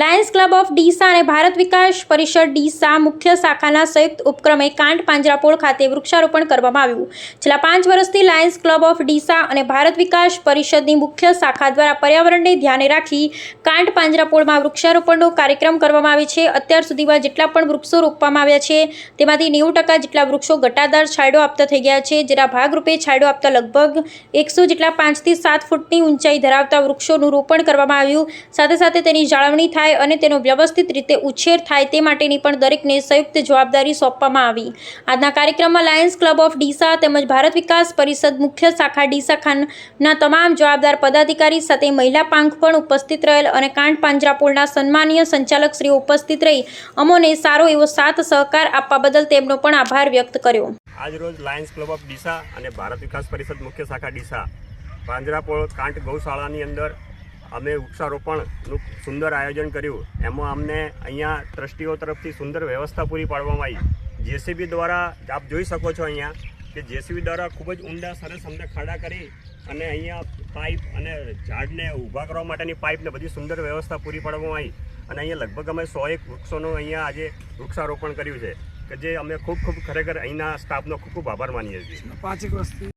Lions club of Deesa અને ભારત વિકાસ પરિષદ ડીસા મુખ્ય શાખાના સંયુક્ત ઉપક્રમે કાંટ પાંજરાપોળ ખાતે વૃક્ષારોપણ કરવામાં આવ્યું. છેલ્લા પાંચ વર્ષથી લાયન્સ ક્લબ ઓફ ડીસા અને ભારત વિકાસ પરિષદની મુખ્ય શાખા દ્વારા પર્યાવરણને ધ્યાને રાખી કાંટ પાંજરાપોળમાં વૃક્ષારોપણનો કાર્યક્રમ કરવામાં આવે છે. અત્યાર સુધીમાં જેટલા પણ વૃક્ષો રોપવામાં આવ્યા છે, તેમાંથી નેવું ટકા જેટલા વૃક્ષો ઘટાદાર છાંયડો આપતા થઈ ગયા છે, જેના ભાગરૂપે છાંયડો આપતા લગભગ એકસો જેટલા પાંચથી સાત ફૂટની ઊંચાઈ ધરાવતા વૃક્ષોનું રોપણ કરવામાં આવ્યું. સાથે સાથે તેની જાળવણી થાય અને તેનો વ્યવસ્થિત રીતે ઉછેર થાય તે માટેની પણ દરેકને સંયુક્ત જવાબદારી સોંપવામાં આવી. આજના કાર્યક્રમમાં લાયન્સ ક્લબ ઓફ ડીસા તેમજ ભારત વિકાસ પરિષદ મુખ્ય શાખા ડીસા ખાનના તમામ જવાબદાર પદાધિકારી સાથે મહિલા પાંખ પણ ઉપસ્થિત રહેલ અને કાંડ પાંજરાપોળના સન્માનીય સંચાલક શ્રીઓ ઉપસ્થિત રહી અમોને સારો એવો સાથ સહકાર આપવા બદલ તેમનો પણ આભાર વ્યક્ત કર્યો. આજ રોજ લાયન્સ ક્લબ ઓફ ડીસા અને ભારત વિકાસ પરિષદ મુખ્ય શાખા ડીસા પાંજરાપોળ કાંટ ગૌશાળાની અંદર અમે વૃક્ષારોપણનું સુંદર આયોજન કર્યું. એમાં અમને અહીંયા ટ્રસ્ટીઓ તરફથી સુંદર વ્યવસ્થા પૂરી પાડવામાં આવી. જેસીબી દ્વારા આપ જોઈ શકો છો અહીંયા કે જેસીબી દ્વારા ખૂબ જ ઊંડા, સરસ અમને ખાડા કરી અને અહીંયા પાઇપ અને ઝાડને ઊભા કરવા માટેની પાઇપને બધી સુંદર વ્યવસ્થા પૂરી પાડવામાં આવી. અને અહીંયા લગભગ અમે સો એક વૃક્ષોનું અહીંયા આજે વૃક્ષારોપણ કર્યું છે. કે જે અમે ખૂબ ખૂબ ખરેખર અહીંના સ્ટાફનો ખૂબ ખૂબ આભાર માનીએ છીએ. પાંચેક વર્ષથી